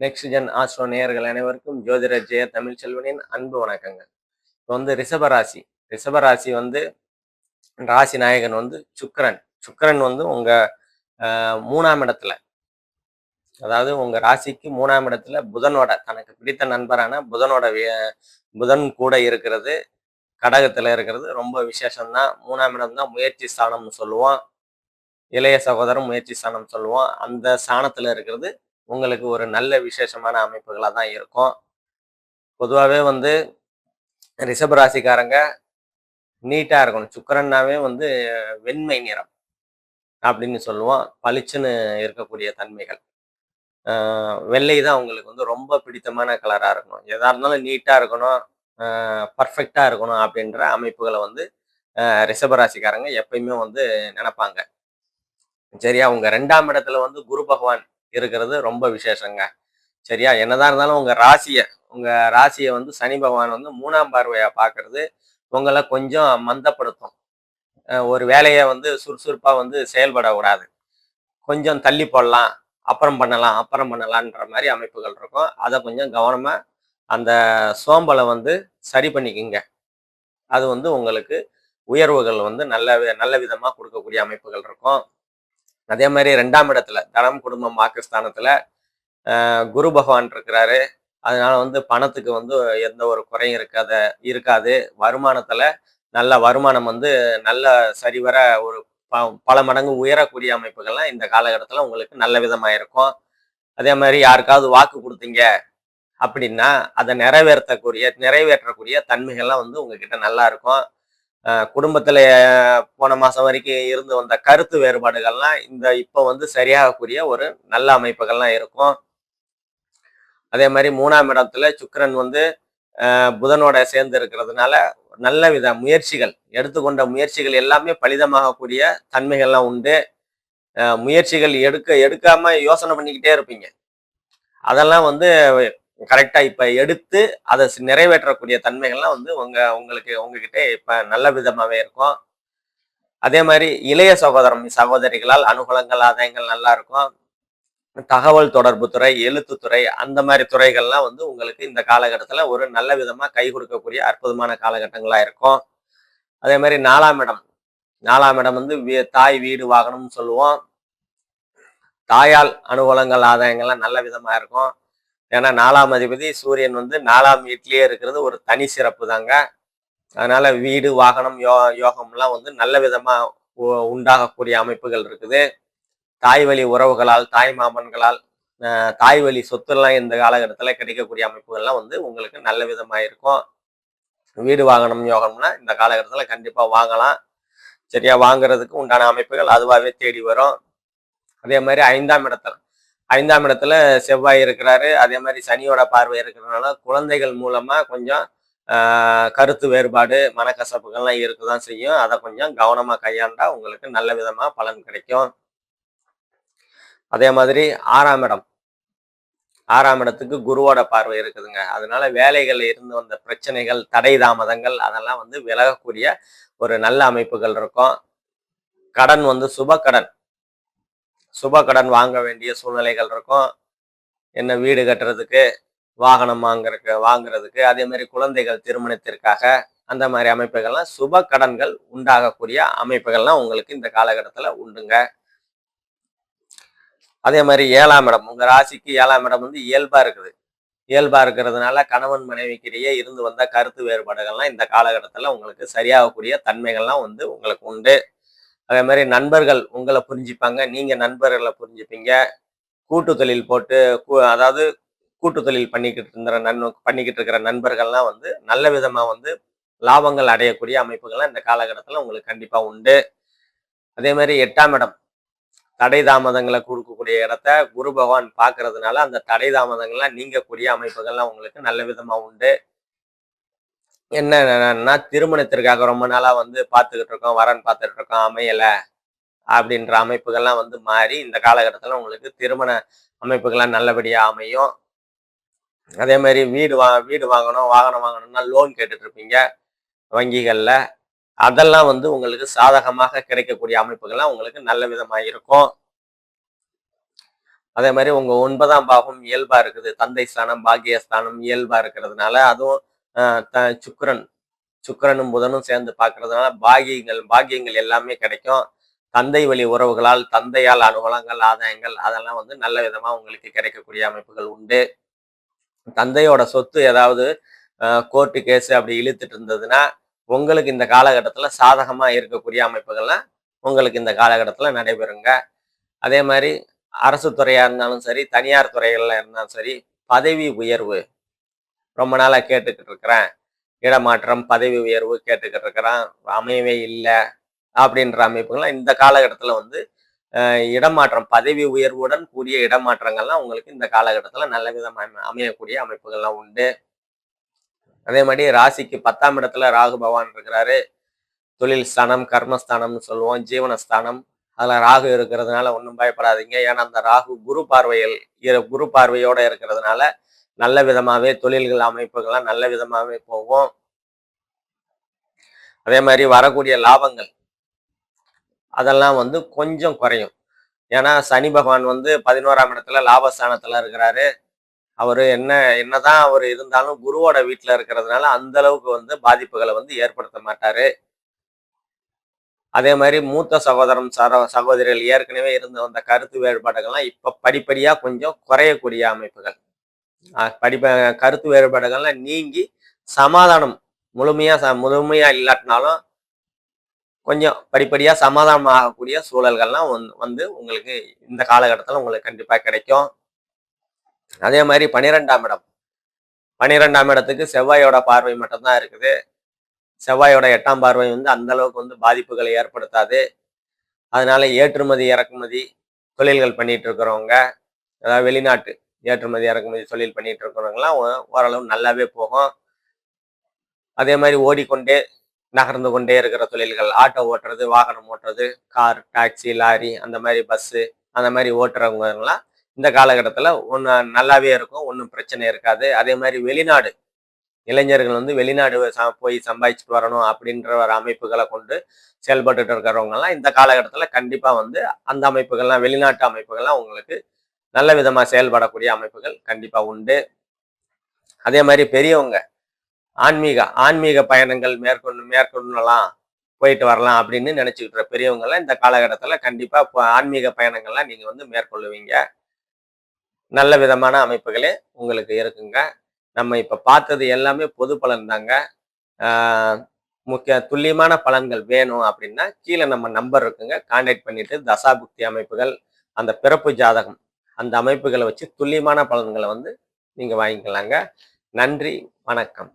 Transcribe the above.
Next gen astro நேயர்கள் அனைவருக்கும் ஜோதிட ஜெய தமிழ் செல்வனின் அன்பு வணக்கங்கள். இப்போ வந்து ரிஷபராசி ரிஷபராசி வந்து ராசி நாயகன் வந்து சுக்கரன். சுக்கரன் வந்து உங்க ஆஹ், மூணாம் இடத்துல. அதாவது உங்க ராசிக்கு மூணாம் இடத்துல புதனோட தனக்கு பிடித்த நண்பரான புதனோட விய புதன் கூட இருக்கிறது கடகத்துல இருக்கிறது ரொம்ப விசேஷம்தான் மூணாம் இடம் தான் முயற்சி ஸ்தானம்னு சொல்லுவோம். இளைய சகோதரன் முயற்சி ஸ்தானம் சொல்லுவோம். அந்த ஸ்தானத்தில் இருக்கிறது உங்களுக்கு ஒரு நல்ல விசேஷமான அமைப்புகளாக தான் இருக்கும். பொதுவாகவே வந்து ரிஷபராசிக்காரங்க நீட்டாக இருக்கணும். சுக்கரன்னாவே வந்து வெண்மை நிறம் அப்படின்னு சொல்லுவோம். பளிச்சுன்னு இருக்கக்கூடிய தன்மைகள். வெள்ளை தான் உங்களுக்கு வந்து ரொம்ப பிடித்தமான கலராக இருக்கணும். எதாக இருந்தாலும் நீட்டாக இருக்கணும். பர்ஃபெக்டாக இருக்கணும் அப்படின்ற அமைப்புகளை வந்து ரிஷபராசிக்காரங்க எப்பயுமே வந்து நினைப்பாங்க. சரியா? அவங்க ரெண்டாம் இடத்துல வந்து குரு பகவான் இருக்கிறது ரொம்ப விசேஷங்க. சரியா? என்னதான் இருந்தாலும் உங்க ராசியை உங்க ராசியை வந்து சனி பகவான் வந்து மூணாம் பார்வையா பார்க்கிறது உங்களை கொஞ்சம் மந்தப்படுத்தும். ஒரு வேலையை வந்து சுறுசுறுப்பா வந்து செயல்பட கொஞ்சம் தள்ளி போடலாம் அப்புறம் பண்ணலாம் அப்புறம் பண்ணலான்ற மாதிரி அமைப்புகள் இருக்கும். அதை கொஞ்சம் கவனமா அந்த சோம்பலை வந்து சரி பண்ணிக்கோங்க. அது வந்து உங்களுக்கு உயர்வுகள் வந்து நல்ல நல்ல விதமாக கொடுக்கக்கூடிய அமைப்புகள் இருக்கும். அதே மாதிரி ரெண்டாம் இடத்துல தனம் குடும்பம் வாக்குஸ்தானத்துல குரு பகவான் இருக்கிறாரு. அதனால வந்து பணத்துக்கு வந்து எந்த ஒரு குறையும் இருக்காத இருக்காது. வருமானத்துல நல்ல வருமானம் வந்து நல்ல சரிவர ஒரு ப- பல மடங்கு உயரக்கூடிய அமைப்புகள்லாம் இந்த காலகட்டத்தில் உங்களுக்கு நல்ல விதமாக இருக்கும். அதே மாதிரி யாருக்காவது வாக்கு கொடுத்தீங்க அப்படின்னா அதை நிறைவேற்றக்கூடிய நிறைவேற்றக்கூடிய தன்மைகள்லாம் வந்து உங்ககிட்ட நல்லா இருக்கும். குடும்பத்தில் போன மாதம் வரைக்கும் இருந்து வந்த கருத்து வேறுபாடுகள்லாம் இந்த இப்போ வந்து சரியாகக்கூடிய ஒரு நல்ல அமைப்புகள்லாம் இருக்கும். அதே மாதிரி மூணாம் இடத்துல சுக்கரன் வந்து புதனோட சேர்ந்து இருக்கிறதுனால நல்ல வித முயற்சிகள் எடுத்துக்கொண்ட முயற்சிகள் எல்லாமே பலிதமாகக்கூடிய தன்மைகள்லாம் உண்டு. முயற்சிகள் எடுக்க எடுக்காம யோசனை பண்ணிக்கிட்டே இருப்பீங்க. அதெல்லாம் வந்து கரெக்டாக இப்போ எடுத்து அதை நிறைவேற்றக்கூடிய தன்மைகள்லாம் வந்து உங்கள் உங்களுக்கு உங்ககிட்ட இப்போ நல்ல விதமாகவே இருக்கும். அதே மாதிரி இளைய சகோதரம் சகோதரிகளால் அனுகூலங்கள் ஆதாயங்கள் நல்லா இருக்கும். தகவல் தொடர்பு துறை எழுத்துத்துறை அந்த மாதிரி துறைகள்லாம் வந்து உங்களுக்கு இந்த காலகட்டத்தில் ஒரு நல்ல விதமாக கை கொடுக்கக்கூடிய அற்புதமான காலகட்டங்களாக இருக்கும். அதே மாதிரி நாலாம் இடம். நாலாம் இடம் வந்து வீ- தாய் வீடு வாகனம்னு சொல்லுவோம். தாயால் அனுகூலங்கள் ஆதாயங்கள்லாம் நல்ல விதமாக இருக்கும். ஏன்னா நாலாம் அதிபதி சூரியன் வந்து நாலாம் வீட்லேயே இருக்கிறது ஒரு தனி சிறப்பு தாங்க அதனால வீடு வாகனம் யோ யோகம்லாம் வந்து நல்ல விதமாக உ- உண்டாகக்கூடிய அமைப்புகள் இருக்குது. தாய் வழி உறவுகளால் தாய் மாமன்களால் தாய் வழி சொத்துலாம் இந்த காலகட்டத்தில் கிடைக்கக்கூடிய அமைப்புகள்லாம் வந்து உங்களுக்கு நல்ல விதமாக இருக்கும். வீடு வாகனம் யோகம்னா இந்த காலகட்டத்தில் கண்டிப்பாக வாங்கலாம். சரியா வாங்குறதுக்கு உண்டான அமைப்புகள் அதுவாகவே தேடி வரும். அதே மாதிரி ஐந்தாம் இடத்துல ஐந்தாம் இடத்துல செவ்வாய் இருக்கிறாரு. அதே மாதிரி சனியோட பார்வை இருக்கிறதுனால குழந்தைகள் மூலமா கொஞ்சம் கருத்து வேறுபாடு மனக்கசப்புகள்லாம் இருக்க தான் செய்யும். அதை கொஞ்சம் கவனமாக கையாண்டா உங்களுக்கு நல்ல விதமாக பலன் கிடைக்கும். அதே மாதிரி ஆறாம் இடம். ஆறாம் இடத்துக்கு குருவோட பார்வை இருக்குதுங்க. அதனால வேலைகள் இருந்து வந்த பிரச்சனைகள் தடை தாமதங்கள் அதெல்லாம் வந்து விலகக்கூடிய ஒரு நல்ல அமைப்புகள் இருக்கும். கடன் வந்து சுப கடன். சுப கடன் வாங்க வேண்டிய சூழ்நிலைகள் இருக்கும். என்ன வீடு கட்டுறதுக்கு வாகனம் வாங்குறதுக்கு வாங்குறதுக்கு அதே மாதிரி குழந்தைகள் திருமணத்திற்காக அந்த மாதிரி அமைப்புகள்லாம் சுப கடன்கள் உண்டாகக்கூடிய அமைப்புகள்லாம் உங்களுக்கு இந்த காலகட்டத்தில் உண்டுங்க. அதே மாதிரி ஏழாம் இடம் உங்கள் ராசிக்கு ஏழாம் இடம் வந்து இயல்பாக இருக்குது. இயல்பாக இருக்கிறதுனால கணவன் மனைவிக்கிடையே இருந்து வந்த கருத்து வேறுபாடுகள்லாம் இந்த காலகட்டத்தில் உங்களுக்கு சரியாகக்கூடிய தன்மைகள்லாம் வந்து உங்களுக்கு உண்டு. அதே மாதிரி நண்பர்கள் உங்களை புரிஞ்சுப்பாங்க. நீங்க நண்பர்களை புரிஞ்சுப்பீங்க. கூட்டு தொழில் போட்டு கூ- அதாவது கூட்டு தொழில் பண்ணிக்கிட்டு இருந்த நன் பண்ணிக்கிட்டு இருக்கிற நண்பர்கள்லாம் வந்து நல்ல விதமா வந்து லாபங்கள் அடையக்கூடிய அமைப்புகள்லாம் இந்த காலகட்டத்தில் உங்களுக்கு கண்டிப்பா உண்டு. அதே மாதிரி எட்டாம் இடம் தடை தாமதங்களை கொடுக்கக்கூடிய இடத்த குரு பகவான் பார்க்கறதுனால அந்த தடை தாமதங்கள்லாம் நீங்கக்கூடிய அமைப்புகள்லாம் உங்களுக்கு நல்ல விதமாக உண்டு. என்னன்னா திருமணத்திற்காக ரொம்ப நாளாக வந்து பார்த்துக்கிட்டு இருக்கோம் வரன் பார்த்துட்டு இருக்கோம் அமையலை அப்படின்ற அமைப்புகள்லாம் வந்து மாறி இந்த காலகட்டத்தில் உங்களுக்கு திருமண அமைப்புகள்லாம் நல்லபடியாக அமையும். அதே மாதிரி வீடு வா வீடு வாங்கணும் வாகனம் வாங்கணும்னா லோன் கேட்டுட்ருப்பீங்க இருப்பீங்க அதெல்லாம் வந்து உங்களுக்கு சாதகமாக கிடைக்கக்கூடிய அமைப்புகள்லாம் உங்களுக்கு நல்ல விதமாக இருக்கும். அதே மாதிரி உங்கள் ஒன்பதாம் பாகம் இயல்பாக இருக்குது தந்தை ஸ்தானம் பாக்கியஸ்தானம் இயல்பாக இருக்கிறதுனால அதுவும் சுக்கரன். சுக்கரனும் புதனும் சேர்ந்து பார்க்கறதுனால பாகியங்கள் பாகியங்கள் எல்லாமே கிடைக்கும். தந்தை வழி உறவுகளால் தந்தையால் அனுகூலங்கள் ஆதாயங்கள் அதெல்லாம் வந்து நல்ல விதமாக உங்களுக்கு கிடைக்கக்கூடிய அமைப்புகள் உண்டு. தந்தையோட சொத்து ஏதாவது கோர்ட்டு கேஸ் அப்படி இழுத்துட்டு இருந்ததுன்னா உங்களுக்கு இந்த காலகட்டத்தில் சாதகமாக இருக்கக்கூடிய அமைப்புகள்லாம் உங்களுக்கு இந்த காலகட்டத்தில் நடைபெறுங்க. அதே மாதிரி அரசு துறையாக இருந்தாலும் சரி தனியார் துறைகளில் இருந்தாலும் சரி பதவி உயர்வு ரொம்ப நாளாக கேட்டுக்கிட்டு இருக்கிறேன் இடமாற்றம் பதவி உயர்வு கேட்டுக்கிட்டு இருக்கிறேன் அமையவே இல்லை அப்படின்ற அமைப்புகள்லாம் இந்த காலகட்டத்தில் வந்து இடமாற்றம் பதவி உயர்வுடன் கூடிய இடமாற்றங்கள்லாம் உங்களுக்கு இந்த காலகட்டத்தில் நல்ல விதமாக அமை- அமையக்கூடிய அமைப்புகள்லாம் உண்டு. அதே மாதிரி ராசிக்கு பத்தாம் இடத்துல ராகு பகவான் இருக்கிறாரு. தொழில் ஸ்தானம் கர்மஸ்தானம்னு சொல்லுவோம் ஜீவனஸ்தானம். அதில் ராகு இருக்கிறதுனால ஒன்றும் பயப்படாதீங்க. ஏன்னா அந்த ராகு குரு பார்வையில் குரு பார்வையோட இருக்கிறதுனால நல்ல விதமாகவே தொழில்கள் அமைப்புகள்லாம் நல்ல விதமாகவே போகும். அதே மாதிரி வரக்கூடிய லாபங்கள் அதெல்லாம் வந்து கொஞ்சம் குறையும். ஏன்னா சனி பகவான் வந்து பதினோராம் இடத்துல லாபஸ்தானத்தில் இருக்கிறாரு. அவர் என்ன என்னதான் அவர் இருந்தாலும் குருவோட வீட்டில் இருக்கிறதுனால அந்த அளவுக்கு வந்து பாதிப்புகளை வந்து ஏற்படுத்த மாட்டாரு. அதே மாதிரி மூத்த சகோதரம் சர சகோதரிகள் ஏற்கனவே இருந்து வந்த கருத்து வேறுபாடுகள்லாம் இப்போ படிப்படியாக கொஞ்சம் குறையக்கூடிய அமைப்புகள். படிப்ப கருத்து வேறுபாடுகள்லாம் நீங்கி சமாதானம் முழுமையா ச முழுமையா இல்லாட்டினாலும் கொஞ்சம் படிப்படியா சமாதானம் ஆகக்கூடிய சூழல்கள்லாம் வந்து- வந்து உங்களுக்கு இந்த காலகட்டத்தில் உங்களுக்கு கண்டிப்பா கிடைக்கும். அதே மாதிரி பன்னிரெண்டாம் இடம். பன்னிரெண்டாம் இடத்துக்கு செவ்வாயோட பார்வை மட்டும்தான் இருக்குது. செவ்வாயோட எட்டாம் பார்வை வந்து அந்த அளவுக்கு வந்து பாதிப்புகளை ஏற்படுத்தாது. அதனால ஏற்றுமதி இறக்குமதி தொழில்கள் பண்ணிட்டு இருக்கிறவங்க அதாவது வெளிநாட்டு ஏற்றுமதி இறக்குமதி தொழில் பண்ணிட்டு இருக்கிறவங்களாம் ஓரளவு நல்லாவே போகும். அதே மாதிரி ஓடிக்கொண்டே நகர்ந்து கொண்டே இருக்கிற தொழில்கள் ஆட்டோ ஓட்டுறது வாகனம் ஓட்டுறது கார் டாக்ஸி லாரி அந்த மாதிரி பஸ்ஸு அந்த மாதிரி ஓட்டுறவங்கலாம் இந்த காலகட்டத்தில் ஒன்று நல்லாவே இருக்கும் ஒன்றும் பிரச்சனை இருக்காது. அதே மாதிரி வெளிநாடு இளைஞர்கள் வந்து வெளிநாடு போய் சம்பாதிச்சுட்டு வரணும் அப்படின்ற ஒரு அமைப்புகளை கொண்டு செயல்பட்டு இருக்கிறவங்கலாம் இந்த காலகட்டத்தில் கண்டிப்பாக வந்து அந்த அமைப்புகள்லாம் வெளிநாட்டு அமைப்புகள்லாம் உங்களுக்கு நல்ல விதமாக செயல்படக்கூடிய அமைப்புகள் கண்டிப்பாக உண்டு. அதே மாதிரி பெரியவங்க ஆன்மீக ஆன்மீக பயணங்கள் மேற்கொண்டு மேற்கொள்ளலாம் போயிட்டு வரலாம் அப்படின்னு நினச்சிக்கிட்டு பெரியவங்கெல்லாம் இந்த காலகட்டத்தில் கண்டிப்பாக இப்போ ஆன்மீக பயணங்கள்லாம் நீங்கள் வந்து மேற்கொள்ளுவீங்க. நல்ல விதமான அமைப்புகளே உங்களுக்கு இருக்குங்க. நம்ம இப்போ பார்த்தது எல்லாமே பொது பலன் தாங்க. முக்கிய துல்லியமான பலன்கள் வேணும் அப்படின்னா கீழே நம்ம நம்பர் இருக்குங்க. கான்டாக்ட் பண்ணிட்டு தசாபுக்தி அமைப்புகள் அந்த பிறப்பு ஜாதகம் அந்த அமைப்புகளை வச்சு துல்லியமான பலன்களை வந்து நீங்கள் வாங்கிக்கலாங்க. நன்றி வணக்கம்.